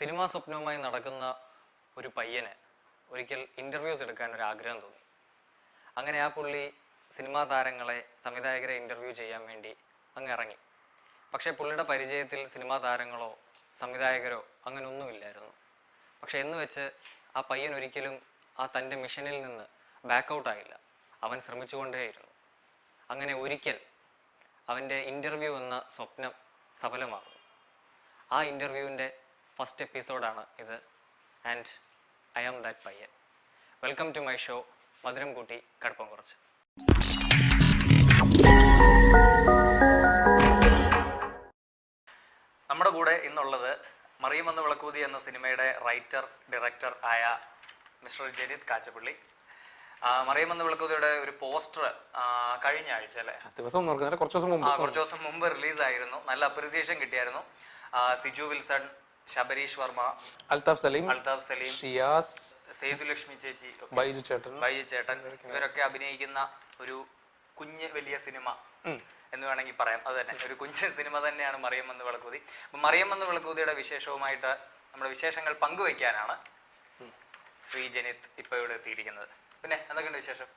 Cinema സ്വപ്നവുമായി നടക്കുന്ന ഒരു പയ്യന് ഒരിക്കൽ ഇന്റർവ്യൂസ് എടുക്കാൻ ഒരു ആഗ്രഹം തോന്നി. അങ്ങനെ ആ പുള്ളി സിനിമാ താരങ്ങളെ സംവിധായകരെ ഇന്റർവ്യൂ ചെയ്യാൻ വേണ്ടി അങ്ങ് ഇറങ്ങി. പക്ഷേ പുള്ളിയുടെ പരിചയത്തിൽ സിനിമാ താരങ്ങളോ സംവിധായകരോ അങ്ങനൊന്നുമില്ലായിരുന്നു പക്ഷെ എന്ന് വെച്ച് ആ പയ്യൻ ഒരിക്കലും ആ തന്റെ മിഷനിൽ നിന്ന് ബാക്ക് ഔട്ട് ആയില്ല. അവൻ ശ്രമിച്ചുകൊണ്ടേയിരുന്നു. അങ്ങനെ ഒരിക്കൽ അവന്റെ ഇന്റർവ്യൂ എന്ന സ്വപ്നം സഫലമാകുന്നു. ആ ഇന്റർവ്യൂവിന്റെ ഫസ്റ്റ് എപ്പിസോഡാണ് ഇത്. ആൻഡ് ഐ ആം ദാറ്റ് പയ്യൻ. Welcome to my show Madhuram Kootti Kaduppam കുറച്ച് നമ്മുടെ കൂടെ ഇന്നുള്ളത് മറിയം എന്ന വിളക്കൂതി എന്ന സിനിമയുടെ റൈറ്റർ ഡയറക്ടർ ആയ മിസ്റ്റർ ജനിത് കാച്ചപ്പള്ളി. മറിയം എന്ന വിളക്കൂതിയുടെ ഒരു പോസ്റ്റർ കഴിഞ്ഞ ആഴ്ച അല്ലേ? ദിവസം കുറച്ച് ദിവസം മുമ്പ്. കുറച്ച് ദിവസം മുമ്പ് റിലീസ് ആയിരുന്നു നല്ല അപ്രിസിയേഷൻ കിട്ടിയായിരുന്നു. സിജു വിൽസൺ ശബരീഷ് വർമ്മ അൽതാഫ് സലീം അൽതാഫ് സലീം ഷിയാസ് സേതുലക്ഷ്മി ചേച്ചി ബൈജു ചേട്ടൻ ബൈജു ചേട്ടൻ ഇവരൊക്കെ അഭിനയിക്കുന്ന ഒരു കുഞ്ഞ് വലിയ സിനിമ എന്ന് വേണമെങ്കിൽ പറയാം. അത് തന്നെ. ഒരു കുഞ്ഞ് സിനിമ തന്നെയാണ് മറിയം എന്ന് വിളക്കൂതി. മറിയം എന്ന് വിളക്കൂതിയുടെ വിശേഷവുമായിട്ട് നമ്മുടെ വിശേഷങ്ങൾ പങ്കുവയ്ക്കാനാണ് ശ്രീ ജനിത് ഇപ്പൊ ഇവിടെ എത്തിയിരിക്കുന്നത്. പിന്നെ എന്തൊക്കെയുണ്ട് വിശേഷം?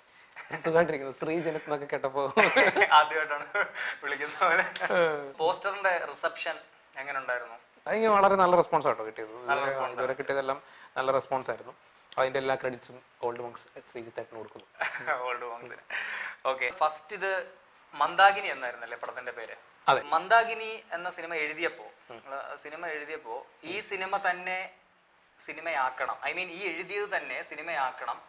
സുഖമായിട്ടിരിക്കുന്നു ശ്രീ ജനിത് എന്നൊക്കെ കേട്ടപ്പോ ആദ്യമായിട്ടാണ് വിളിക്കുന്നത്. പോസ്റ്ററിന്റെ റിസപ്ഷൻ എങ്ങനെ ഉണ്ടായിരുന്നു? അതിന് വളരെ നല്ല റെസ്പോൺസ് ആട്ടോ കിട്ടിയത്. ഇതുവരെ കിട്ടിയതെല്ലാം നല്ല റെസ്പോൺസ് ആയിരുന്നു. അതിന്റെ എല്ലാ ക്രെഡിറ്റ്സും ഓൾഡ് മങ്സ് ശ്രീജിത്തേട്ടന് കൊടുക്കുന്നു. ഓൾഡ് മങ്സിന് ഓക്കെ ഫസ്റ്റ് ഇത് മന്ദാകിനി എന്നായിരുന്നല്ലേ പടത്തിന്റെ പേര്? അതെ. മന്ദാകിനി എന്ന സിനിമ എഴുതിയപ്പോ സിനിമ എഴുതിയപ്പോ ഈ സിനിമ തന്നെ സിനിമയാക്കണം. ഐ മീൻ ഈ എഴുതിയത് തന്നെ സിനിമയാക്കണം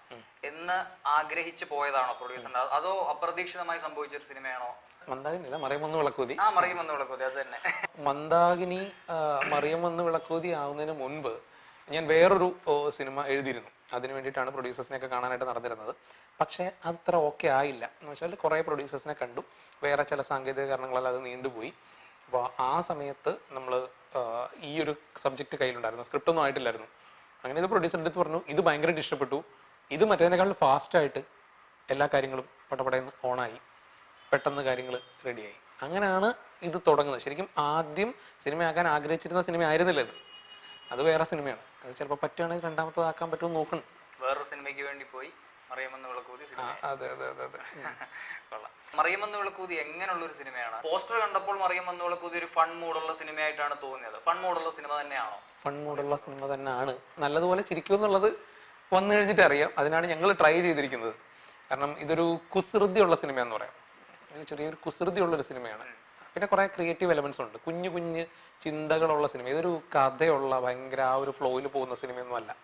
എന്ന് ആഗ്രഹിച്ചു പോയതാണോ പ്രൊഡ്യൂസർ അതോ അപ്രതീക്ഷിതമായി സംഭവിച്ച ഒരു സിനിമയാണോ മന്ദാകിനില്ല മറിയമെന്ന് വിളക്കൂതി. ആ മറിയുമെന്ന് വിളക്കൂതി അത് തന്നെ. മന്ദാകിനി മറിയം വന്ന് വിളക്കൂതി ആവുന്നതിന് മുൻപ് ഞാൻ വേറൊരു സിനിമ എഴുതിയിരുന്നു. അതിന് വേണ്ടിയിട്ടാണ് പ്രൊഡ്യൂസേഴ്സിനെയൊക്കെ കാണാനായിട്ട് നടന്നിരുന്നത്. പക്ഷേ അത്ര ഓക്കെ ആയില്ല. എന്ന് വെച്ചാൽ കുറേ പ്രൊഡ്യൂസേഴ്സിനെ കണ്ടു. വേറെ ചില സാങ്കേതിക കാരണങ്ങളാൽ അത് നീണ്ടുപോയി. അപ്പോൾ ആ സമയത്ത് നമ്മൾ ഈ ഒരു സബ്ജക്റ്റ് കയ്യിലുണ്ടായിരുന്നു. സ്ക്രിപ്റ്റ് ഒന്നും ആയിട്ടില്ലായിരുന്നു. അങ്ങനെ ഇത് പ്രൊഡ്യൂസറിന്റെ അടുത്ത് പറഞ്ഞു ഇത് ഭയങ്കരമായിട്ട് ഇഷ്ടപ്പെട്ടു. ഇത് മറ്റേതിനേക്കാൾ ഫാസ്റ്റായിട്ട് എല്ലാ കാര്യങ്ങളും പടപടയെന്ന് ഓണായി പെട്ടെന്ന് കാര്യങ്ങൾ റെഡിയായി. അങ്ങനെയാണ് ഇത് തുടങ്ങുന്നത്. ശരിക്കും ആദ്യം സിനിമയാക്കാൻ ആഗ്രഹിച്ചിരുന്ന സിനിമ ആയിരുന്നില്ല ഇത് അത് വേറെ സിനിമയാണ്. അത് ചിലപ്പോൾ പറ്റുകയാണെങ്കിൽ രണ്ടാമത്തതാക്കാൻ പറ്റുമെന്ന് നോക്കണം. വേറൊരു സിനിമയ്ക്ക് വേണ്ടി പോയി മറിയമെന്ന് വിളക്കൂതി അതെ അതെ അതെ അതെ. കൊള്ളാം. മറിയമെന്ന് വിളക്കൂതി എങ്ങനെയുള്ള ഒരു സിനിമയാണ്? പോസ്റ്റർ കണ്ടപ്പോൾ മറിയമെന്ന് വിളക്കൂതി ഒരു ഫൺ മൂഡുള്ള സിനിമയായിട്ടാണ് തോന്നിയത്. ഫൺ മൂഡുള്ള സിനിമ തന്നെയാണോ? ഫൺ മൂഡുള്ള സിനിമ തന്നെയാണ്. നല്ലതുപോലെ ചിരിക്കും എന്നുള്ളത് വന്നു കഴിഞ്ഞിട്ട് അറിയാം. അതിനാണ് ഞങ്ങൾ ട്രൈ ചെയ്തിരിക്കുന്നത്. കാരണം ഇതൊരു കുസൃതിയുള്ള സിനിമ എന്ന് പറയാം. ഇത് ചെറിയൊരു കുസൃതിയുള്ള ഒരു സിനിമയാണ്. പിന്നെ കുറെ ക്രിയേറ്റീവ് എലമെന്റ്സ് ഉണ്ട്. കുഞ്ഞു കുഞ്ഞ് ചിന്തകളുള്ള സിനിമ. ഇതൊരു കഥയുള്ള ഭയങ്കര ആ ഒരു ഫ്ലോയിൽ പോകുന്ന സിനിമയൊന്നും അല്ല.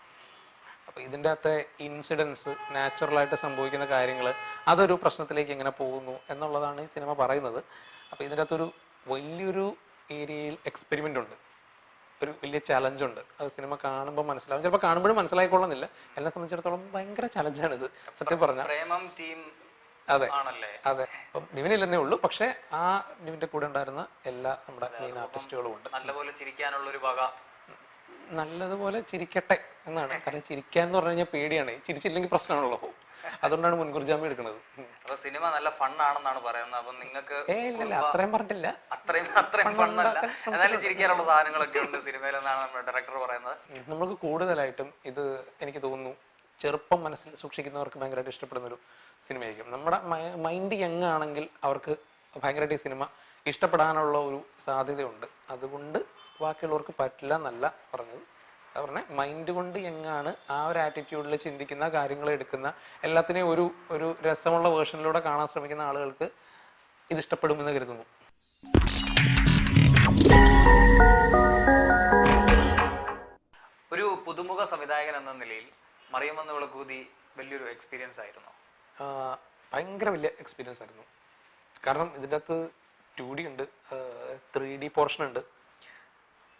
അപ്പൊ ഇതിന്റെ അകത്തെ ഇൻസിഡൻസ് നാച്ചുറലായിട്ട് സംഭവിക്കുന്ന കാര്യങ്ങൾ അതൊരു പ്രശ്നത്തിലേക്ക് എങ്ങനെ പോകുന്നു എന്നുള്ളതാണ് ഈ സിനിമ പറയുന്നത്. അപ്പൊ ഇതിന്റെ അകത്തൊരു വലിയൊരു ഏരിയയിൽ എക്സ്പെരിമെന്റ് ഉണ്ട്. ഒരു വലിയ ചലഞ്ച് ഉണ്ട്. അത് സിനിമ കാണുമ്പോൾ മനസ്സിലാവും. ചിലപ്പോൾ കാണുമ്പോഴും മനസ്സിലായിക്കൊള്ളുന്നില്ല. എന്നെ സംബന്ധിച്ചിടത്തോളം ഭയങ്കര ചലഞ്ചാണ് ഇത് സത്യം പറഞ്ഞാൽ പ്രേമം ടീം അതെ. ആണല്ലേ? അതെ. അപ്പം നിവിനില്ലെന്നേ ഉള്ളൂ. പക്ഷെ ആ നിവിന്റെ കൂടെ ഉണ്ടായിരുന്ന എല്ലാ നമ്മുടെ മെയിൻ ആർട്ടിസ്റ്റുകളും ഉണ്ട്. നല്ലപോലെ ചിരിക്കാനുള്ള ഒരു വക. നല്ലതുപോലെ ചിരിക്കട്ടെ എന്നാണ്. കാരണം ചിരിക്കാൻ എന്ന് പറഞ്ഞു കഴിഞ്ഞാൽ പേടിയാണ്. ചിരിച്ചില്ലെങ്കിൽ പ്രശ്നമാണല്ലോ. അതുകൊണ്ടാണ് മുൻകൂർ ജാമ്യം എടുക്കുന്നത്. അപ്പൊ സിനിമ നല്ല ഫണ്ണാണെന്നാണ് പറയുന്നത്. അപ്പൊ നിങ്ങൾക്ക് അത്രയും പറഞ്ഞിട്ടില്ല. അത്രയും അത്രയും ഫണ്ണല്ല. എന്നാലും ചിരിക്കാനുള്ള സാധനങ്ങളൊക്കെ ഉണ്ട് സിനിമയിലെന്നാണ് നമ്മുടെ ഡയറക്ടർ പറയുന്നത്. നമുക്ക് കൂടുതലായിട്ടും ഇത് എനിക്ക് തോന്നുന്നു ചെറുപ്പം മനസ്സിൽ സൂക്ഷിക്കുന്നവർക്ക് ഭയങ്കരമായിട്ട് ഇഷ്ടപ്പെടുന്ന ഒരു സിനിമയായിരിക്കും. നമ്മുടെ മൈൻഡ് യങ് ആണെങ്കിൽ അവർക്ക് ഭയങ്കരമായിട്ട് ഈ സിനിമ ഇഷ്ടപ്പെടാനുള്ള ഒരു സാധ്യതയുണ്ട്. അതുകൊണ്ട് ബാക്കിയുള്ളവർക്ക് പറ്റില്ല എന്നല്ല പറഞ്ഞത്. അത് പറഞ്ഞ മൈൻഡ് കൊണ്ട് യങ്ങാണ് ആ ഒരു ആറ്റിറ്റ്യൂഡിൽ ചിന്തിക്കുന്ന കാര്യങ്ങൾ എടുക്കുന്ന എല്ലാത്തിനെയും ഒരു ഒരു രസമുള്ള വേർഷനിലൂടെ കാണാൻ ശ്രമിക്കുന്ന ആളുകൾക്ക് ഇത് ഇഷ്ടപ്പെടുമെന്ന് കരുതുന്നു. ഒരു പുതുമുഖ സംവിധായകൻ എന്ന നിലയിൽ മറിയമെന്ന് വിളക്കൂതി വലിയൊരു എക്സ്പീരിയൻസ് ആയിരുന്നു. ഭയങ്കര വലിയ എക്സ്പീരിയൻസ് ആയിരുന്നു. കാരണം ഇതിന്റെ അകത്ത് ടു ഡി ഉണ്ട് ത്രീ ഡി പോർഷൻ ഉണ്ട്.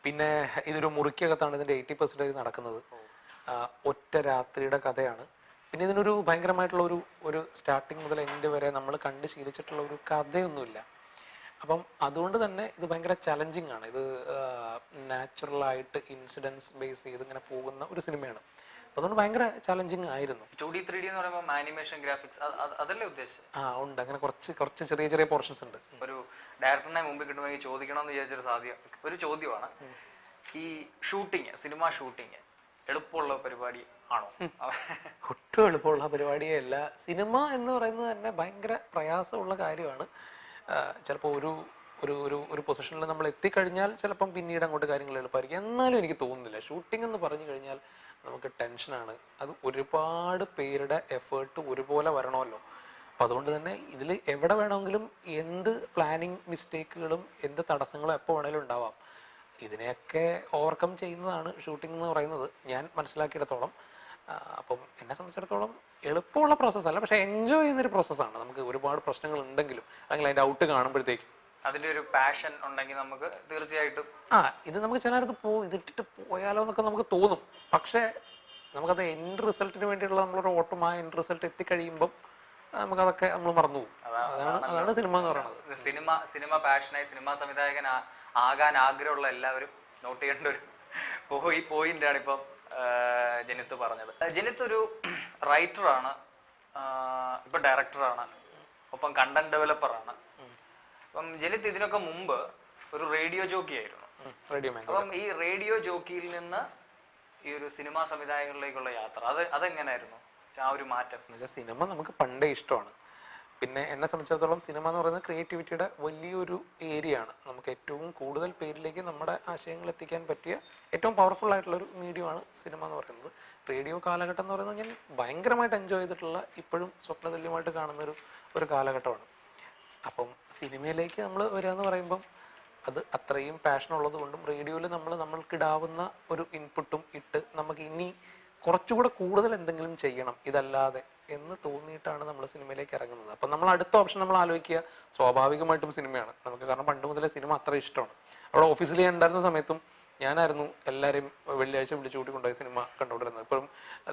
പിന്നെ ഇതൊരു മുറിക്കകത്താണ് ഇതിന്റെ എയ്റ്റി പെർസെന്റേജ് നടക്കുന്നത്. ഒറ്റ രാത്രിയുടെ കഥയാണ്. പിന്നെ ഇതിനൊരു ഭയങ്കരമായിട്ടുള്ള ഒരു ഒരു സ്റ്റാർട്ടിങ് മുതൽ എൻഡ് വരെ നമ്മൾ കണ്ട് ശീലിച്ചിട്ടുള്ള ഒരു കഥയൊന്നുമില്ല. അപ്പം അതുകൊണ്ട് തന്നെ ഇത് ഭയങ്കര ചലഞ്ചിങ് ആണ്. ഇത് നാച്ചുറലായിട്ട് ഇൻസിഡൻസ് ബേസ് ചെയ്ത് ഇങ്ങനെ പോകുന്ന ഒരു സിനിമയാണ് അതുകൊണ്ട് ഭയങ്കര ചലഞ്ചിങ് ആയിരുന്നു. ടു ഡി ത്രീ ഡി എന്ന് പറയുമ്പോൾ ആനിമേഷൻ ഗ്രാഫിക്സ് അതല്ലേ ആ ഉണ്ട്. അങ്ങനെ കുറച്ച് കുറച്ച് ചെറിയ ചെറിയ പോർഷൻസ് ഉണ്ട്. ഒരു ഡയറക്ടറിനെ മുമ്പിൽ കിട്ടുമെങ്കിൽ ചോദിക്കണം എന്ന് വിചാരിച്ചൊരു സാധ്യ ഒരു ചോദ്യമാണ്. ഈ ഷൂട്ടിങ് സിനിമ ഷൂട്ടിങ് എളുപ്പമുള്ള പരിപാടി ആണോ? ഒട്ടും എളുപ്പമുള്ള പരിപാടിയേ അല്ല. സിനിമ എന്ന് പറയുന്നത് തന്നെ ഭയങ്കര പ്രയാസമുള്ള കാര്യമാണ്. ചിലപ്പോൾ ഒരു ഒരു ഒരു ഒരു പൊസിഷനിൽ നമ്മൾ എത്തിക്കഴിഞ്ഞാൽ ചിലപ്പം പിന്നീട് അങ്ങോട്ട് കാര്യങ്ങൾ എളുപ്പമായിരിക്കും. എന്നാലും എനിക്ക് തോന്നുന്നില്ല. ഷൂട്ടിംഗ് എന്ന് പറഞ്ഞു കഴിഞ്ഞാൽ നമുക്ക് ടെൻഷനാണ് അത് ഒരുപാട് പേരുടെ എഫേർട്ട് ഒരുപോലെ വരണമല്ലോ. അപ്പം അതുകൊണ്ട് തന്നെ ഇതിൽ എവിടെ വേണമെങ്കിലും എന്ത് പ്ലാനിങ് മിസ്റ്റേക്കുകളും എന്ത് തടസ്സങ്ങളും എപ്പോൾ വേണമെങ്കിലും ഉണ്ടാവാം. ഇതിനെയൊക്കെ ഓവർകം ചെയ്യുന്നതാണ് ഷൂട്ടിംഗ് എന്ന് പറയുന്നത്. ഞാൻ മനസ്സിലാക്കിയിടത്തോളം. അപ്പം എന്നെ സംബന്ധിച്ചിടത്തോളം എളുപ്പമുള്ള പ്രോസസ്സല്ല പക്ഷേ എൻജോയ് ചെയ്യുന്നൊരു പ്രോസസ്സാണ് നമുക്ക് ഒരുപാട് പ്രശ്നങ്ങൾ ഉണ്ടെങ്കിലും അല്ലെങ്കിൽ അതിന്റെ ഔട്ട് കാണുമ്പോഴത്തേക്കും അതിന്റെ ഒരു പാഷൻ ഉണ്ടെങ്കിൽ നമുക്ക് തീർച്ചയായിട്ടും ആ ഇത് നമുക്ക് ചിലയിടത്ത് പോ ഇതിട്ടിട്ട് പോയാലോ എന്നൊക്കെ നമുക്ക് തോന്നും. പക്ഷേ നമുക്കത് എൻഡ് റിസൾട്ടിന് വേണ്ടിയുള്ള നമ്മളൊരു ഓട്ടം ആ എൻഡ് റിസൾട്ട് എത്തിക്കഴിയുമ്പം നമുക്കതൊക്കെ നമ്മൾ മറന്നു അതാണ് അതാണ് സിനിമ എന്ന് പറയുന്നത്. സിനിമ സിനിമ പാഷനായി സിനിമാ സംവിധായകൻ ആകാൻ ആഗ്രഹമുള്ള എല്ലാവരും നോട്ട് ചെയ്യേണ്ട ഒരു പോയി പോയിന്റ് ആണ് ഇപ്പം ജനിത്ത് പറഞ്ഞത്. ജനിത്ത് ഒരു റൈറ്ററാണ് ഇപ്പൊ ഡയറക്ടറാണ് ഒപ്പം കണ്ടന്റ് ഡെവലപ്പറാണ് അപ്പം ജനിത്ത് ഇതിനൊക്കെ മുമ്പ് ഒരു റേഡിയോ ജോക്കി ആയിരുന്നു. റേഡിയോ അപ്പം ഈ റേഡിയോ ജോക്കിയിൽ നിന്ന് ഈ ഒരു സിനിമാ സംവിധായകരിലേക്കുള്ള യാത്ര അത് അതെങ്ങനെയായിരുന്നു ആ ഒരു മാറ്റം. സിനിമ നമുക്ക് പണ്ടേ ഇഷ്ടമാണ്. പിന്നെ എന്നെ സംബന്ധിച്ചിടത്തോളം സിനിമ എന്ന് പറയുന്നത് ക്രിയേറ്റിവിറ്റിയുടെ വലിയൊരു ഏരിയ ആണ് നമുക്ക് ഏറ്റവും കൂടുതൽ പേരിലേക്ക് നമ്മുടെ ആശയങ്ങൾ എത്തിക്കാൻ പറ്റിയ ഏറ്റവും പവർഫുൾ ആയിട്ടുള്ള ഒരു മീഡിയമാണ് സിനിമ എന്ന് പറയുന്നത്. റേഡിയോ കാലഘട്ടം എന്ന് പറയുന്നത് ഞാൻ ഭയങ്കരമായിട്ട് എൻജോയ് ചെയ്തിട്ടുള്ള ഇപ്പോഴും സ്വപ്നതുല്യമായിട്ട് കാണുന്ന ഒരു ഒരു കാലഘട്ടമാണ്. അപ്പം സിനിമയിലേക്ക് നമ്മൾ വരിക എന്ന് പറയുമ്പം അത് അത്രയും പാഷൻ ഉള്ളത് കൊണ്ടും റേഡിയോയിൽ നമ്മൾ നമ്മൾക്കിടാവുന്ന ഒരു ഇൻപുട്ടും ഇട്ട് നമുക്ക് ഇനി കുറച്ചുകൂടെ കൂടുതൽ എന്തെങ്കിലും ചെയ്യണം ഇതല്ലാതെ എന്ന് തോന്നിയിട്ടാണ് നമ്മൾ സിനിമയിലേക്ക് ഇറങ്ങുന്നത്. അപ്പം നമ്മൾ അടുത്ത ഓപ്ഷൻ നമ്മൾ ആലോചിക്കുക. സ്വാഭാവികമായിട്ടും സിനിമയാണ്. നമുക്ക് കാരണം പണ്ട് മുതലേ സിനിമ അത്ര ഇഷ്ടമാണ്. അവിടെ ഓഫീസിൽ ഞാൻ ഉണ്ടായിരുന്ന സമയത്തും ഞാനായിരുന്നു എല്ലാവരെയും വെള്ളിയാഴ്ച വിളിച്ചു കൂട്ടി കൊണ്ടുപോയി സിനിമ കണ്ടുകൊണ്ടിരുന്നത്. ഇപ്പം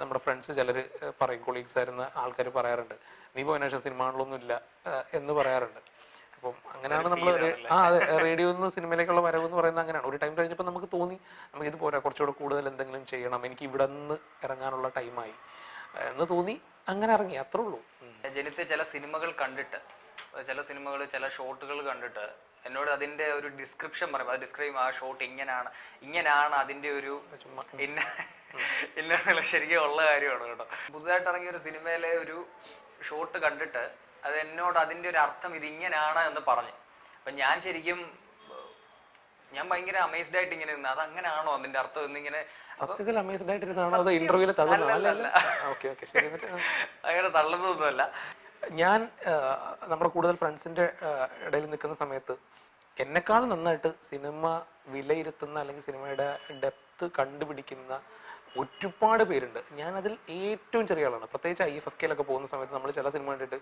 നമ്മുടെ ഫ്രണ്ട്സ് ചിലർ പറയും കൊളീഗ്സ് ആയിരുന്ന ആൾക്കാർ പറയാറുണ്ട് നീ പോയതിനു ശേഷം സിനിമകളിലൊന്നും ഇല്ല എന്ന് പറയാറുണ്ട്. അപ്പം അങ്ങനെയാണ് നമ്മൾ ആ അതെ റേഡിയോ നിന്ന് സിനിമയിലേക്കുള്ള വരവ് എന്ന് പറയുന്നത് അങ്ങനെയാണ്. ഒരു ടൈം കഴിഞ്ഞപ്പോൾ നമുക്ക് തോന്നി നമുക്ക് ഇത് പോരാ കുറച്ചുകൂടെ കൂടുതൽ എന്തെങ്കിലും ചെയ്യണം. എനിക്ക് ഇവിടെ നിന്ന് ഇറങ്ങാനുള്ള ടൈമായി. എന്ന് തോന്നി അങ്ങനെ ഇറങ്ങി. അത്രേ ഉള്ളൂ. ജനിത്ത് ചില സിനിമകൾ കണ്ടിട്ട് ചില സിനിമകൾ ചില ഷോട്ടുകൾ കണ്ടിട്ട് എന്നോട് അതിന്റെ ഒരു ഡിസ്ക്രിപ്ഷൻ പറയും. അത് ഡിസ്ക്രൈബ് ആ ഷോട്ട് ഇങ്ങനെയാണ് ഇങ്ങനെയാണ് അതിന്റെ ഒരു ഇന്ന ഇന്ന ശരിക്കും ഉള്ള കാര്യമാണ് കേട്ടോ. പുതുതായിട്ട് ഇറങ്ങിയ ഒരു സിനിമയിലെ ഒരു ഷോട്ട് കണ്ടിട്ട് അത് എന്നോട് അതിന്റെ ഒരു അർത്ഥം ഇത് ഇങ്ങനെയാണ് എന്ന് പറഞ്ഞു. അപ്പൊ ഞാൻ ശരിക്കും ഞാൻ ഭയങ്കര അമേസ്ഡ് ആയിട്ട് ഇങ്ങനെ നിന്ന് അത് അങ്ങനെയാണോ അതിന്റെ അർത്ഥം? എന്നിങ്ങനെ സത്യത്തിൽ അമേസ്ഡ് ആയിട്ടിരുന്നാണോ അത് ഇന്റർവ്യൂൽ അങ്ങനെ തള്ളുന്നതൊന്നുമല്ല. ഞാൻ നമ്മുടെ കൂടുതൽ ഫ്രണ്ട്സിന്റെ ഇടയിൽ നിൽക്കുന്ന സമയത്ത് എന്നെക്കാൾ നന്നായിട്ട് സിനിമ വിലയിരുത്തുന്ന അല്ലെങ്കിൽ സിനിമയുടെ ഡെപ്ത് കണ്ടുപിടിക്കുന്ന ഒരുപാട് പേരുണ്ട്. ഞാൻ അതിൽ ഏറ്റവും ചെറിയ ആളാണ്. പ്രത്യേകിച്ച് ഐ എഫ് എഫ് കെയിലൊക്കെ പോകുന്ന സമയത്ത് നമ്മൾ ചില സിനിമ കണ്ടിട്ട്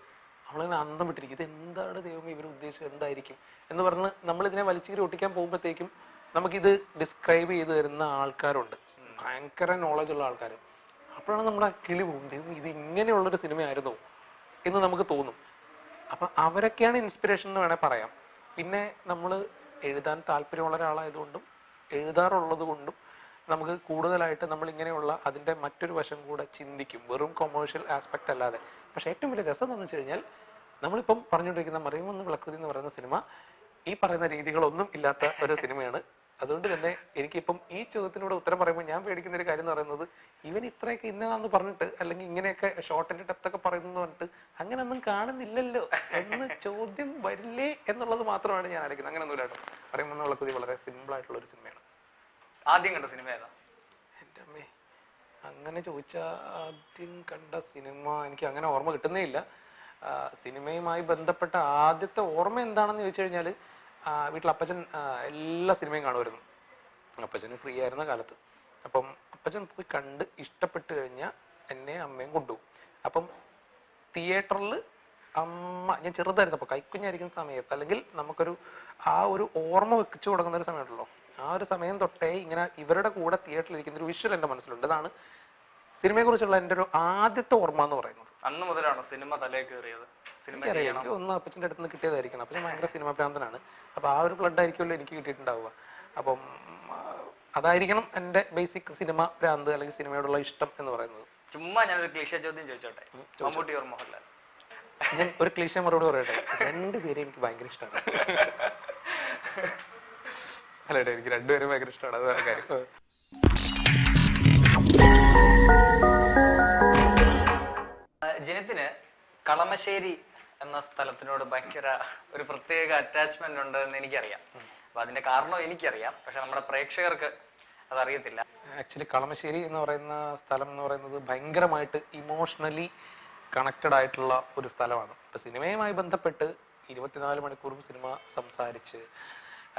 നമ്മളിങ്ങനെ അന്തം വിട്ടിരിക്കും. ഇത് എന്താണ് ദൈവം ഇവർ ഉദ്ദേശിച്ചത് എന്തായിരിക്കും? എന്ന് പറഞ്ഞ് നമ്മൾ ഇതിനെ വലിച്ചീരി ഒട്ടിക്കാൻ പോകുമ്പോഴത്തേക്കും നമുക്കിത് ഡിസ്ക്രൈബ് ചെയ്ത് തരുന്ന ആൾക്കാരുണ്ട്. ഭയങ്കര നോളജ് ഉള്ള ആൾക്കാർ അപ്പോഴാണ് നമ്മുടെ കിളി പോകും ദൈവം ഇത് ഇങ്ങനെയുള്ളൊരു സിനിമയായിരുന്നോ? എന്ന് നമുക്ക് തോന്നും. അപ്പം അവരൊക്കെയാണ് ഇൻസ്പിറേഷൻ എന്ന് വേണേൽ പറയാം. പിന്നെ നമ്മൾ എഴുതാൻ താല്പര്യമുള്ള ഒരാളായതുകൊണ്ടും എഴുതാറുള്ളത് കൊണ്ടും നമുക്ക് കൂടുതലായിട്ട് നമ്മൾ ഇങ്ങനെയുള്ള അതിന്റെ മറ്റൊരു വശം കൂടെ ചിന്തിക്കും. വെറും കൊമേഴ്ഷ്യൽ ആസ്പെക്റ്റ് അല്ലാതെ. പക്ഷേ ഏറ്റവും വലിയ രസം എന്ന് വെച്ച് കഴിഞ്ഞാൽ നമ്മളിപ്പം പറഞ്ഞുകൊണ്ടിരിക്കുന്ന മറിയുമെന്ന് വിളക്കുതി എന്ന് പറയുന്ന സിനിമ ഈ പറയുന്ന രീതികളൊന്നും ഇല്ലാത്ത ഒരു സിനിമയാണ്. അതുകൊണ്ട് തന്നെ എനിക്കിപ്പം ഈ ചോദ്യത്തിനോട് ഉത്തരം പറയുമ്പോൾ ഞാൻ പേടിക്കുന്ന ഒരു കാര്യം എന്ന് പറയുന്നത് ഇവൻ ഇത്രയൊക്കെ ഇന്നതാന്ന് പറഞ്ഞിട്ട് അല്ലെങ്കിൽ ഇങ്ങനെയൊക്കെ ഷോർട്ടിന്റെ ഡെപ്ത് ഒക്കെ പറയുന്നു പറഞ്ഞിട്ട് അങ്ങനെ ഒന്നും കാണുന്നില്ലല്ലോ എന്ന് ചോദ്യം വരില്ലേ എന്നുള്ളത് മാത്രമാണ് ഞാൻ ആലോചിക്കുന്നത്. അങ്ങനെയൊന്നുമില്ല കേട്ടോ. പറയുമ്പോൾ വിളക്കുതി വളരെ സിമ്പിൾ ആയിട്ടുള്ള ഒരു സിനിമയാണ് ആദ്യം കണ്ട സിനിമ ഏതാ? എന്റെ അമ്മേ അങ്ങനെ ചോദിച്ചാൽ ആദ്യം കണ്ട സിനിമ എനിക്ക് അങ്ങനെ ഓർമ്മ കിട്ടുന്നേ ഇല്ല. സിനിമയുമായി ബന്ധപ്പെട്ട ആദ്യത്തെ ഓർമ്മ എന്താണെന്ന് ചോദിച്ചു കഴിഞ്ഞാൽ വീട്ടിൽ അപ്പച്ചൻ എല്ലാ സിനിമയും കാണുമായിരുന്നു. അപ്പച്ചന് ഫ്രീ ആയിരുന്ന കാലത്ത്. അപ്പം അപ്പച്ചൻ പോയി കണ്ട് ഇഷ്ടപ്പെട്ട് കഴിഞ്ഞാൽ എന്നെ അമ്മയും കൊണ്ടുപോകും. അപ്പം തിയേറ്ററിൽ അമ്മ ഞാൻ ചെറുതായിരുന്നു അപ്പോൾ കൈക്കുഞ്ഞായിരിക്കുന്ന സമയത്ത് അല്ലെങ്കിൽ നമുക്കൊരു ആ ഒരു ഓർമ്മ വെച്ചു തുടങ്ങുന്ന ഒരു സമയമുണ്ടല്ലോ. ആ ഒരു സമയം തൊട്ടേ ഇങ്ങനെ ഇവരുടെ കൂടെ തിയേറ്ററിൽ ഇരിക്കുന്ന ഒരു വിഷ്വൽ എന്റെ മനസ്സിലുണ്ട്. അതാണ് സിനിമയെക്കുറിച്ചുള്ള എന്റെ ഒരു ആദ്യത്തെ ഓർമ്മ എന്ന് പറയുന്നത്. അന്ന് മുതലാണ് സിനിമ തലേ കയറിയത്. സിനിമ എനിക്കറിയാം ചെയ്യണം. എനിക്ക് ഒന്ന് അപ്പച്ചന്റെ അടുത്ത് നിന്ന് കിട്ടിയതായിരിക്കണം. അപ്പച്ചൻ ഭയങ്കര സിനിമ ഭ്രാന്തനാണ്. അപ്പോൾ ആ ഒരു ബ്ലഡ് ആയിരിക്കുമല്ലോ എനിക്ക് കിട്ടിയിട്ടുണ്ടാവുക. അപ്പം അതായിരിക്കണം എന്റെ ബേസിക് സിനിമ ഭ്രാന്ത് അല്ലെങ്കിൽ സിനിമയോടുള്ള ഇഷ്ടം എന്ന് പറയുന്നത്. ചുമ്മാ ഞാനൊരു ക്ലിഷ ചോദ്യം ചോദിച്ചോട്ടെ? മമ്മൂട്ടി ഓർ മോഹൻലാൽ? ഞാൻ ഒരു ക്ലീശ മറുപടി പറയട്ടെ. രണ്ടുപേരെ എനിക്ക് ഭയങ്കര ഇഷ്ടമാണ്. അല്ല എനിക്ക് രണ്ടുപേരും ഭയങ്കര ഇഷ്ടമാണ്. അത് വേറെ കാര്യം. ജനത്തിന് കളമശ്ശേരി എന്ന സ്ഥലത്തിനോട് ഭയങ്കര ഒരു പ്രത്യേക അറ്റാച്ച്മെന്റ് ഉണ്ട് എന്ന് എനിക്കറിയാം അപ്പൊ അതിന്റെ കാരണം എനിക്കറിയാം. പക്ഷെ നമ്മുടെ പ്രേക്ഷകർക്ക് അതറിയത്തില്ല. ആക്ച്വലി കളമശ്ശേരി എന്ന് പറയുന്ന സ്ഥലം എന്ന് പറയുന്നത് ഭയങ്കരമായിട്ട് ഇമോഷണലി കണക്റ്റഡ് ആയിട്ടുള്ള ഒരു സ്ഥലമാണ്. ഇപ്പൊ സിനിമയുമായി ബന്ധപ്പെട്ട് ഇരുപത്തിനാല് മണിക്കൂറും സിനിമ സംസാരിച്ച്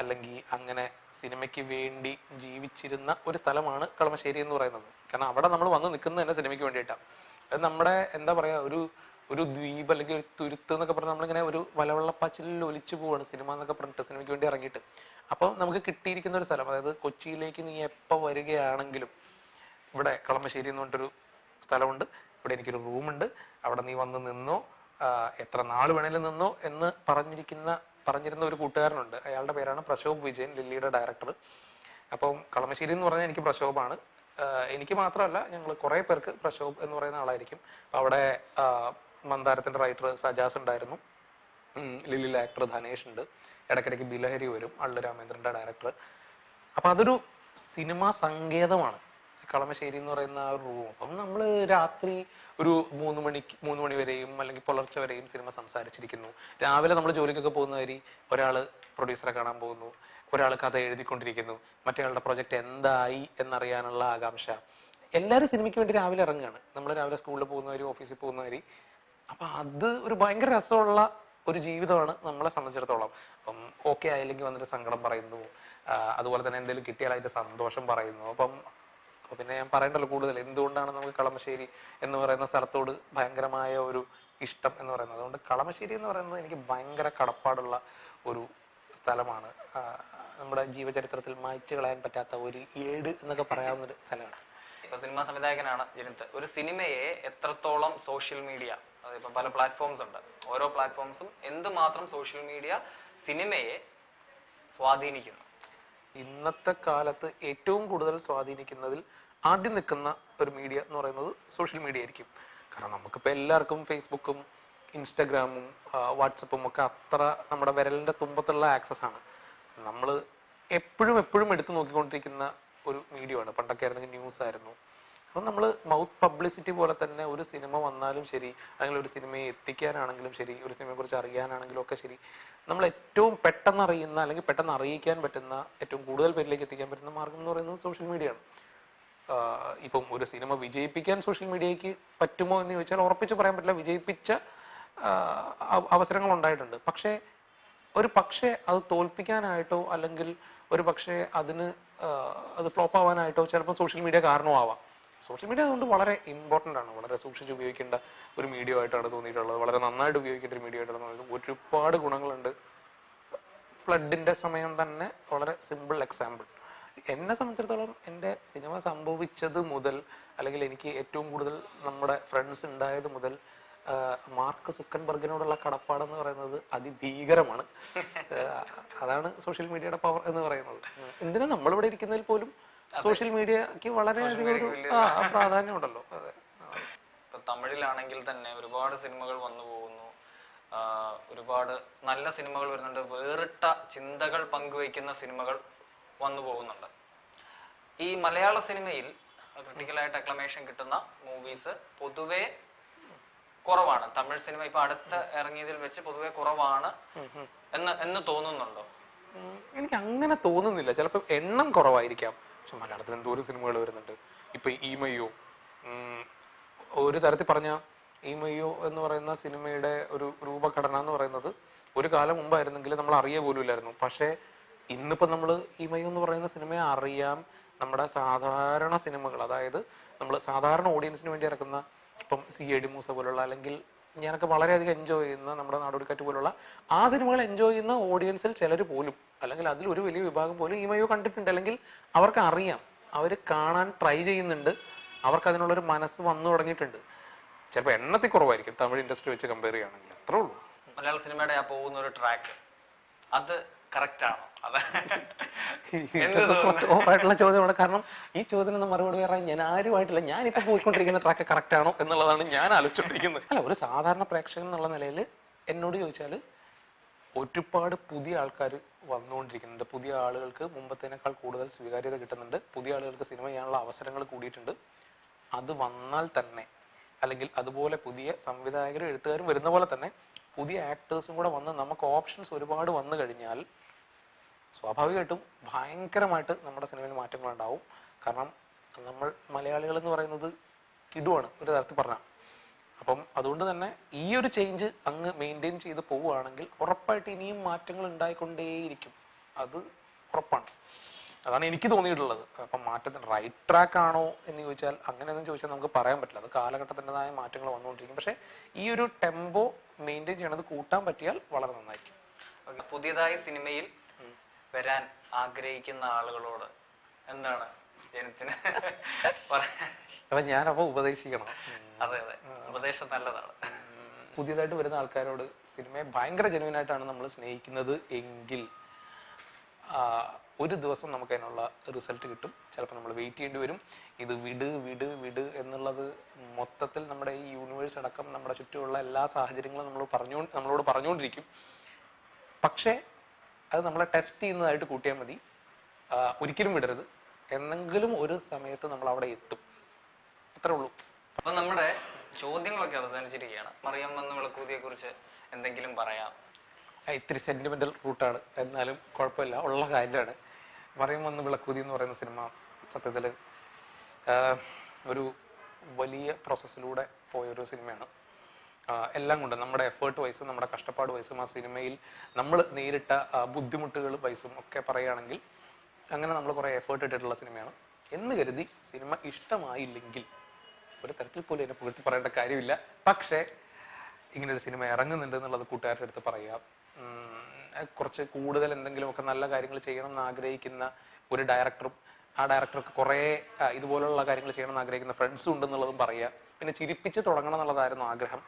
അല്ലെങ്കിൽ അങ്ങനെ സിനിമയ്ക്ക് വേണ്ടി ജീവിച്ചിരുന്ന ഒരു സ്ഥലമാണ് കളമശ്ശേരി എന്ന് പറയുന്നത്. കാരണം അവിടെ നമ്മൾ വന്ന് നിൽക്കുന്നത് തന്നെ സിനിമയ്ക്ക് വേണ്ടിയിട്ടാണ്. അത് നമ്മുടെ എന്താ പറയുക ഒരു ഒരു ദ്വീപ് അല്ലെങ്കിൽ ഒരു തുരുത്ത് എന്നൊക്കെ പറഞ്ഞാൽ നമ്മളിങ്ങനെ ഒരു വലവെള്ളപ്പാച്ചിലിൽ ഒലിച്ചു പോവാണ് സിനിമ എന്നൊക്കെ പറഞ്ഞിട്ട് സിനിമയ്ക്ക് വേണ്ടി ഇറങ്ങിയിട്ട്. അപ്പം നമുക്ക് കിട്ടിയിരിക്കുന്ന ഒരു സ്ഥലം അതായത് കൊച്ചിയിലേക്ക് നീ എപ്പോൾ വരികയാണെങ്കിലും ഇവിടെ കളമശ്ശേരി എന്ന് പറഞ്ഞിട്ടൊരു സ്ഥലമുണ്ട്. ഇവിടെ എനിക്കൊരു റൂമുണ്ട്. അവിടെ നീ വന്ന് നിന്നോ എത്ര നാൾ വേണേലും നിന്നോ എന്ന് പറഞ്ഞിരിക്കുന്ന പറഞ്ഞിരുന്ന ഒരു കൂട്ടുകാരനുണ്ട്. അയാളുടെ പേരാണ് പ്രശോഭ് വിജയൻ ലില്ലിയുടെ ഡയറക്ടർ. അപ്പം കളമശ്ശേരി എന്ന് പറഞ്ഞാൽ എനിക്ക് പ്രശോഭാണ്. എനിക്ക് മാത്രമല്ല ഞങ്ങൾ കുറേ പേർക്ക് പ്രശോഭ് എന്ന് പറയുന്ന ആളായിരിക്കും. അപ്പോൾ അവിടെ ആഹ് മന്ദാരത്തിന്റെ റൈറ്റർ സജാസ് ഉണ്ടായിരുന്നു. ലിലിൽ ആക്ടർ ധനേഷ് ഉണ്ട്. ഇടയ്ക്കിടയ്ക്ക് ബിലഹരി വരും അള്ളു രാമേന്ദ്രന്റെ ഡയറക്ടർ അപ്പൊ അതൊരു സിനിമാ സങ്കേതമാണ്. കളമശ്ശേരി എന്ന് പറയുന്ന ആ ഒരു റൂം അപ്പം നമ്മൾ രാത്രി ഒരു മൂന്ന് മണിക്ക് മൂന്ന് മണി വരെയും അല്ലെങ്കിൽ പുലർച്ചെ വരെയും സിനിമ സംസാരിച്ചിരിക്കുന്നു. രാവിലെ നമ്മൾ ജോലിക്കൊക്കെ പോകുന്ന വരി ഒരാൾ പ്രൊഡ്യൂസറെ കാണാൻ പോകുന്നു. ഒരാൾ കഥ എഴുതിക്കൊണ്ടിരിക്കുന്നു. മറ്റേയാളുടെ പ്രൊജക്ട് എന്തായി എന്നറിയാനുള്ള ആകാംക്ഷ. എല്ലാവരും സിനിമയ്ക്ക് വേണ്ടി രാവിലെ ഇറങ്ങുകയാണ്. നമ്മൾ രാവിലെ സ്കൂളിൽ പോകുന്നവരും ഓഫീസിൽ പോകുന്നവര് അപ്പൊ അത് ഒരു ഭയങ്കര രസമുള്ള ഒരു ജീവിതമാണ് നമ്മളെ സംബന്ധിച്ചിടത്തോളം. അപ്പം ഓക്കെ ആയില്ലെങ്കിൽ വന്നിട്ട് സങ്കടം പറയുന്നു. അതുപോലെ തന്നെ എന്തെങ്കിലും കിട്ടിയാൽ അതിന്റെ സന്തോഷം പറയുന്നു. അപ്പം പിന്നെ ഞാൻ പറയണ്ടല്ലോ കൂടുതൽ. എന്തുകൊണ്ടാണ് നമുക്ക് കളമശ്ശേരി എന്ന് പറയുന്ന സ്ഥലത്തോട് ഭയങ്കരമായ ഒരു ഇഷ്ടം എന്ന് പറയുന്നത്? അതുകൊണ്ട് കളമശ്ശേരി എന്ന് പറയുന്നത് എനിക്ക് ഭയങ്കര കടപ്പാടുള്ള ഒരു സ്ഥലമാണ്. നമ്മുടെ ജീവചരിത്രത്തിൽ മായ്ച്ചു കളയാൻ പറ്റാത്ത ഒരു ഏട് എന്നൊക്കെ പറയാവുന്ന ഒരു സ്ഥലമാണ് സിനിമാ സംവിധായകനാണ് ജനിത് ഒരു സിനിമയെ എത്രത്തോളം സോഷ്യൽ മീഡിയ അതിപ്പോ പല പ്ലാറ്റ്ഫോംസ് ഉണ്ട്. ഓരോ പ്ലാറ്റ്ഫോംസും എന്തുമാത്രം സോഷ്യൽ മീഡിയ സിനിമയെ സ്വാധീനിക്കുന്നു. ഇന്നത്തെ കാലത്ത് ഏറ്റവും കൂടുതൽ സ്വാധീനിക്കുന്നതിൽ ആദ്യം നിൽക്കുന്ന ഒരു മീഡിയ എന്ന് പറയുന്നത് സോഷ്യൽ മീഡിയ ആയിരിക്കും. കാരണം നമുക്കിപ്പോൾ എല്ലാവർക്കും ഫേസ്ബുക്കും ഇൻസ്റ്റാഗ്രാമും വാട്സപ്പും ഒക്കെ അത്ര നമ്മുടെ വിരലിന്റെ തുമ്പത്തുള്ള ആക്സസ് ആണ്. നമ്മൾ എപ്പോഴും എപ്പോഴും എടുത്തു നോക്കിക്കൊണ്ടിരിക്കുന്ന ഒരു മീഡിയ ആണ്. പണ്ടൊക്കെ ആയിരുന്നെങ്കിൽ ന്യൂസ് ആയിരുന്നു. അപ്പം നമ്മൾ മൗത്ത് പബ്ലിസിറ്റി പോലെ തന്നെ ഒരു സിനിമ വന്നാലും ശരി അല്ലെങ്കിൽ ഒരു സിനിമയെ എത്തിക്കാനാണെങ്കിലും ശരി ഒരു സിനിമയെക്കുറിച്ച് അറിയാനാണെങ്കിലും ഒക്കെ ശരി നമ്മൾ ഏറ്റവും പെട്ടെന്ന് അറിയുന്ന അല്ലെങ്കിൽ പെട്ടെന്ന് അറിയിക്കാൻ പറ്റുന്ന ഏറ്റവും കൂടുതൽ പേരിലേക്ക് എത്തിക്കാൻ പറ്റുന്ന മാർഗം എന്ന് പറയുന്നത് സോഷ്യൽ മീഡിയയാണ് ഇപ്പം ഒരു സിനിമ വിജയിപ്പിക്കാൻ സോഷ്യൽ മീഡിയയ്ക്ക് പറ്റുമോ എന്ന് ചോദിച്ചാൽ ഉറപ്പിച്ച് പറയാൻ പറ്റില്ല. വിജയിപ്പിച്ച അവസരങ്ങൾ ഉണ്ടായിട്ടുണ്ട്. പക്ഷേ ഒരു പക്ഷേ അത് തോൽപ്പിക്കാനായിട്ടോ അല്ലെങ്കിൽ ഒരു പക്ഷേ അതിന് അത് ഫ്ലോപ്പ് ആവാനായിട്ടോ ചിലപ്പോൾ സോഷ്യൽ മീഡിയ കാരണമാവാം. സോഷ്യൽ മീഡിയ അതുകൊണ്ട് വളരെ ഇമ്പോർട്ടന്റ് ആണ്. വളരെ സൂക്ഷിച്ച് ഉപയോഗിക്കേണ്ട ഒരു മീഡിയ ആയിട്ടാണ് തോന്നിയിട്ടുള്ളത്. വളരെ നന്നായിട്ട് ഉപയോഗിക്കേണ്ട ഒരു മീഡിയ ആയിട്ടാണ് തോന്നിയത് ഒരുപാട് ഗുണങ്ങളുണ്ട്. ഫ്ലഡിന്റെ സമയം തന്നെ വളരെ സിമ്പിൾ എക്സാമ്പിൾ എന്നെ സംബന്ധിച്ചിടത്തോളം എന്റെ സിനിമ സംഭവിച്ചത് മുതൽ അല്ലെങ്കിൽ എനിക്ക് ഏറ്റവും കൂടുതൽ നമ്മുടെ ഫ്രണ്ട്സ് ഉണ്ടായത് മുതൽ മാർക്ക് മാർക്ക് സുക്കൻബർഗിനോടുള്ള കടപ്പാടെന്ന് പറയുന്നത് അതിഭീകരമാണ്. അതാണ് സോഷ്യൽ മീഡിയയുടെ പവർ എന്ന് പറയുന്നത്. എന്തിനാ നമ്മളിവിടെ ഇരിക്കുന്നതിൽ പോലും സോഷ്യൽ മീഡിയക്ക് വളരെ ഒരു പ്രാധാന്യം പ്രാധാന്യമുണ്ടല്ലോ. അതെ. ഇപ്പൊ തമിഴിലാണെങ്കിൽ തന്നെ ഒരുപാട് സിനിമകൾ വന്നു പോകുന്നു. ഒരുപാട് നല്ല സിനിമകൾ വരുന്നുണ്ട്. വേറിട്ട ചിന്തകൾ പങ്കുവയ്ക്കുന്ന സിനിമകൾ വന്നു പോകുന്നുണ്ട്. ഈ മലയാള സിനിമയിൽ ക്രിട്ടിക്കലായിട്ട് അക്ലമേഷൻ കിട്ടുന്ന മൂവീസ് പൊതുവെ കുറവാണ്. തമിഴ് സിനിമ ഇപ്പൊ അടുത്ത് ഇറങ്ങിയതിൽ വെച്ച് പൊതുവെ കുറവാണ് എന്ന് എന്ന് തോന്നുന്നുണ്ടോ? എനിക്ക് അങ്ങനെ തോന്നുന്നില്ല. ചിലപ്പോൾ എണ്ണം കുറവായിരിക്കാം. പക്ഷെ മലയാളത്തിൽ എന്തോരം സിനിമകൾ വരുന്നുണ്ട്. ഇപ്പൊ ഈമയോ ഒരു തരത്തിൽ പറഞ്ഞ ഈമയോ എന്ന് പറയുന്ന സിനിമയുടെ ഒരു രൂപഘടന എന്ന് പറയുന്നത് ഒരു കാലം മുമ്പായിരുന്നെങ്കിൽ നമ്മൾ അറിയ പോലും ഇല്ലായിരുന്നു പക്ഷേ ഇന്നിപ്പോൾ നമ്മൾ ഈമയോ എന്ന് പറയുന്ന സിനിമയെ അറിയാം. നമ്മുടെ സാധാരണ സിനിമകൾ അതായത് നമ്മൾ സാധാരണ ഓഡിയൻസിന് വേണ്ടി ഇറക്കുന്ന ഇപ്പം സി എ ഡി മൂസ പോലുള്ള അല്ലെങ്കിൽ ഞാനൊക്കെ വളരെയധികം എൻജോയ് ചെയ്യുന്ന നമ്മുടെ നാടോടിക്കാറ്റ് പോലുള്ള ആ സിനിമകൾ എൻജോയ് ചെയ്യുന്ന ഓഡിയൻസിൽ ചിലർ പോലും അല്ലെങ്കിൽ അതിൽ ഒരു വലിയ വിഭാഗം പോലും ഈമയോ കണ്ടിട്ടുണ്ട്. അല്ലെങ്കിൽ അവർക്ക് അറിയാം അവർ കാണാൻ ട്രൈ ചെയ്യുന്നുണ്ട് അവർക്ക് അതിനുള്ളൊരു മനസ്സ് വന്നു തുടങ്ങിയിട്ടുണ്ട്. ചിലപ്പോൾ എണ്ണത്തിൽ കുറവായിരിക്കും തമിഴ് ഇൻഡസ്ട്രി വെച്ച് കമ്പയർ ചെയ്യുകയാണെങ്കിൽ. അത്രേ ഉള്ളൂ. മലയാള സിനിമയുടെ ആ പോകുന്ന ഒരു ട്രാക്ക് അത് കറക്റ്റ് ആണോ അത് എന്ത് ഇതൊക്കെ തോന്നുന്നു? കുറച്ച് ഓവറായിട്ടുള്ള ചോദ്യമാണ്. കാരണം ഈ ചോദ്യത്തിന് മറുപടി പറയാൻ ഞാൻ ആരുമായിട്ടില്ല. ഞാനിപ്പോൾ പോയിക്കൊണ്ടിരിക്കുന്ന ട്രാക്ക് കറക്റ്റ് ആണോ എന്നുള്ളതാണ് ഞാൻ ആലോചിച്ചോണ്ടിരിക്കുന്നത്. അല്ല ഒരു സാധാരണ പ്രേക്ഷകൻ എന്നുള്ള നിലയിൽ എന്നോട് ചോദിച്ചാൽ ഒരുപാട് പുതിയ ആൾക്കാർ വന്നുകൊണ്ടിരിക്കുന്നുണ്ട്. പുതിയ ആളുകൾക്ക് മുമ്പത്തേനേക്കാൾ കൂടുതൽ സ്വീകാര്യത കിട്ടുന്നുണ്ട്. പുതിയ ആളുകൾക്ക് സിനിമ ചെയ്യാനുള്ള അവസരങ്ങൾ കൂടിയിട്ടുണ്ട്. അത് വന്നാൽ തന്നെ അല്ലെങ്കിൽ അതുപോലെ പുതിയ സംവിധായകരും എഴുത്തുകാരും വരുന്ന പോലെ തന്നെ പുതിയ ആക്ടേഴ്സും കൂടെ വന്ന് നമുക്ക് ഓപ്ഷൻസ് ഒരുപാട് വന്നു കഴിഞ്ഞാൽ സ്വാഭാവികമായിട്ടും ഭയങ്കരമായിട്ട് നമ്മുടെ സിനിമയിൽ മാറ്റങ്ങളുണ്ടാവും. കാരണം നമ്മൾ മലയാളികൾ എന്ന് പറയുന്നത് കിടുവാണ് ഒരു തരത്തിൽ പറഞ്ഞാൽ. അപ്പം അതുകൊണ്ട് തന്നെ ഈ ഒരു ചേഞ്ച് അങ്ങ് മെയിന്റെയിൻ ചെയ്ത് പോവുകയാണെങ്കിൽ ഉറപ്പായിട്ട് ഇനിയും മാറ്റങ്ങൾ ഉണ്ടായിക്കൊണ്ടേയിരിക്കും. അത് ഉറപ്പാണ്. അതാണ് എനിക്ക് തോന്നിയിട്ടുള്ളത്. അപ്പം മാറ്റത്തിന് റൈറ്റ് ട്രാക്ക് ആണോ എന്ന് ചോദിച്ചാൽ അങ്ങനെയൊന്നും ചോദിച്ചാൽ നമുക്ക് പറയാൻ പറ്റില്ല. അത് കാലഘട്ടത്തിന്റെതായ മാറ്റങ്ങൾ വന്നുകൊണ്ടിരിക്കും. പക്ഷേ ഈ ഒരു ടെമ്പോ മെയിന്റെയിൻ ചെയ്യണത് കൂട്ടാൻ പറ്റിയാൽ വളരെ നന്നായിരിക്കും. പുതിയതായ സിനിമയിൽ വരാൻ ആഗ്രഹിക്കുന്ന ആളുകളോട് എന്താണ് ജനത്തിന്? അപ്പൊ ഞാനപ്പൊ ഉപദേശിക്കണം. അതെ അതെ. ഉപദേശം നല്ലതാണ്. പുതിയതായിട്ട് വരുന്ന ആൾക്കാരോട് സിനിമയെ ഭയങ്കര ജനുവിനായിട്ടാണ് നമ്മൾ സ്നേഹിക്കുന്നത് എങ്കിൽ ഒരു ദിവസം നമുക്ക് അതിനുള്ള റിസൾട്ട് കിട്ടും. ചിലപ്പോൾ നമ്മൾ വെയിറ്റ് ചെയ്യേണ്ടി വരും. ഇത് വിട് വിട് വിട് എന്നുള്ളത് മൊത്തത്തിൽ നമ്മുടെ ഈ യൂണിവേഴ്സ് അടക്കം നമ്മുടെ ചുറ്റുമുള്ള എല്ലാ സാഹചര്യങ്ങളും നമ്മൾ പറഞ്ഞു നമ്മളോട് പറഞ്ഞുകൊണ്ടിരിക്കും പക്ഷേ അത് നമ്മളെ ടെസ്റ്റ് ചെയ്യുന്നതായിട്ട് കൂട്ടിയാൽ മതി. ഒരിക്കലും വിടരുത്. എന്നെങ്കിലും ഒരു സമയത്ത് നമ്മൾ അവിടെ എത്തും. അത്രേ ഉള്ളൂ. അപ്പൊ നമ്മുടെ ചോദ്യങ്ങളൊക്കെ അവസാനിച്ചിരിക്കുകയാണ്. മറിയം വന്ന് വിളക്കൂതിയെ കുറിച്ച് എന്തെങ്കിലും പറയാം. ഇത്തിരി സെന്റിമെന്റൽ റൂട്ടാണ് എന്നാലും കുഴപ്പമില്ല. ഉള്ള കാര്യമാണ്. മറിയം വന്ന് വിളക്കൂതി എന്ന് പറയുന്ന സിനിമ സത്യത്തിൽ ഒരു വലിയ പ്രോസസ്സിലൂടെ പോയൊരു സിനിമയാണ്. എല്ലാം കൊണ്ട് നമ്മുടെ എഫേർട്ട് വൈസും നമ്മുടെ കഷ്ടപ്പാട് വൈസും ആ സിനിമയിൽ നമ്മൾ നേരിട്ട ബുദ്ധിമുട്ടുകൾ വൈസും ഒക്കെ പറയുകയാണെങ്കിൽ അങ്ങനെ നമ്മൾ കുറേ എഫേർട്ട് ഇട്ടിട്ടുള്ള സിനിമയാണ്. എന്ന് കരുതി സിനിമ ഇഷ്ടമായില്ലെങ്കിൽ ഒരു തരത്തിൽ പോലും എന്നെ പുകഴ്ത്തി പറയേണ്ട കാര്യമില്ല. പക്ഷേ ഇങ്ങനെ ഒരു സിനിമ ഇറങ്ങുന്നുണ്ട് എന്നുള്ളത് കൂട്ടുകാരുടെ അടുത്ത് പറയാം. കുറച്ച് കൂടുതൽ എന്തെങ്കിലുമൊക്കെ നല്ല കാര്യങ്ങൾ ചെയ്യണം എന്ന് ആഗ്രഹിക്കുന്ന ഒരു ഡയറക്ടറും ആ ഡയറക്ടർക്ക് കുറേ ഇതുപോലുള്ള കാര്യങ്ങൾ ചെയ്യണം എന്ന് ആഗ്രഹിക്കുന്ന ഫ്രണ്ട്സും ഉണ്ടെന്നുള്ളതും പറയുക പിന്നെ ചിരിപ്പിച്ച് തുടങ്ങണം എന്നുള്ളതായിരുന്നു ആഗ്രഹം.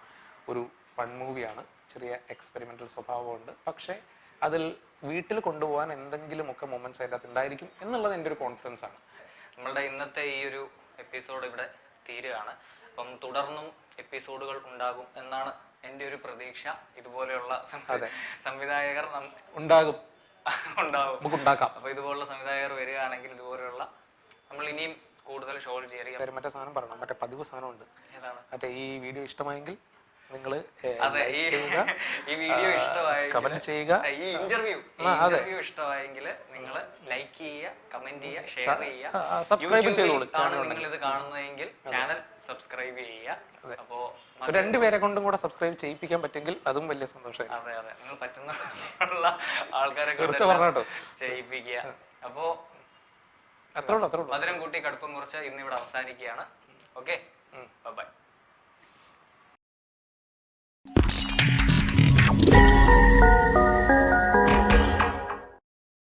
ഒരു ഫൺ മൂവിയാണ് ചെറിയ എക്സ്പെരിമെന്റൽ സ്വഭാവമുണ്ട്. പക്ഷേ അതിൽ വീട്ടിൽ കൊണ്ടുപോകാൻ എന്തെങ്കിലും ഒക്കെ മൊമെന്റ്സ് അതിന്റെ അകത്ത് ഉണ്ടായിരിക്കും എന്നുള്ളത് എന്റെ ഒരു കോൺഫിഡൻസ് ആണ്. നമ്മളുടെ ഇന്നത്തെ ഈ ഒരു എപ്പിസോഡ് ഇവിടെ തീരുകയാണ്. അപ്പം തുടർന്നും എപ്പിസോഡുകൾ ഉണ്ടാകും എന്നാണ് എന്റെ ഒരു പ്രതീക്ഷ. ഇതുപോലെയുള്ള സംവി- സംവിധായകർ ഉണ്ടാകും ഉണ്ടാകും. നമുക്ക് ഉണ്ടാക്കാം അപ്പൊ ഇതുപോലുള്ള സംവിധായകർ വരികയാണെങ്കിൽ ഇതുപോലെയുള്ള നമ്മൾ ഇനിയും കൂടുതൽ ഷോൾ ചെയ്യാൻ മറ്റേ സാധനം പറയണം. മറ്റേ പതിവ് സാധനമുണ്ട്. ഏതാണ്? മറ്റേ ഈ വീഡിയോ ഇഷ്ടമായെങ്കിൽ നിങ്ങൾ ഈ വീഡിയോ ഇഷ്ടമായെങ്കിൽ കമന്റ് ചെയ്യുക. ഈ ഇന്റർവ്യൂ ഇന്റർവ്യൂ ഇഷ്ടമായെങ്കിൽ നിങ്ങൾ ലൈക്ക് ചെയ്യുക കമന്റ് ചെയ്യുക ഷെയർ ചെയ്യുക. സബ്സ്ക്രൈബ് ചെയ്തോളൂ, നിങ്ങൾ ഇത് കാണുന്നതെങ്കിൽ ചാനൽ സബ്സ്ക്രൈബ് ചെയ്യുക. അപ്പോ രണ്ടുപേരെ കൊണ്ടും കൂടെ സബ്സ്ക്രൈബ് ചെയ്യിപ്പിക്കാൻ പറ്റുമെങ്കിൽ അതും വലിയ സന്തോഷം അതെ അതെ. നിങ്ങൾ പറ്റുന്ന ആൾക്കാരെ പറഞ്ഞോ. ചെയ്യിപ്പിക്കുക. അപ്പോ അത്രേ ഉള്ളൂ അത്രേ ഉള്ളൂ. മധുരം കൂട്ടി കടുപ്പം കുറച്ച് ഇന്ന് ഇവിടെ അവസാനിക്കുകയാണ് ഓക്കെ ബൈ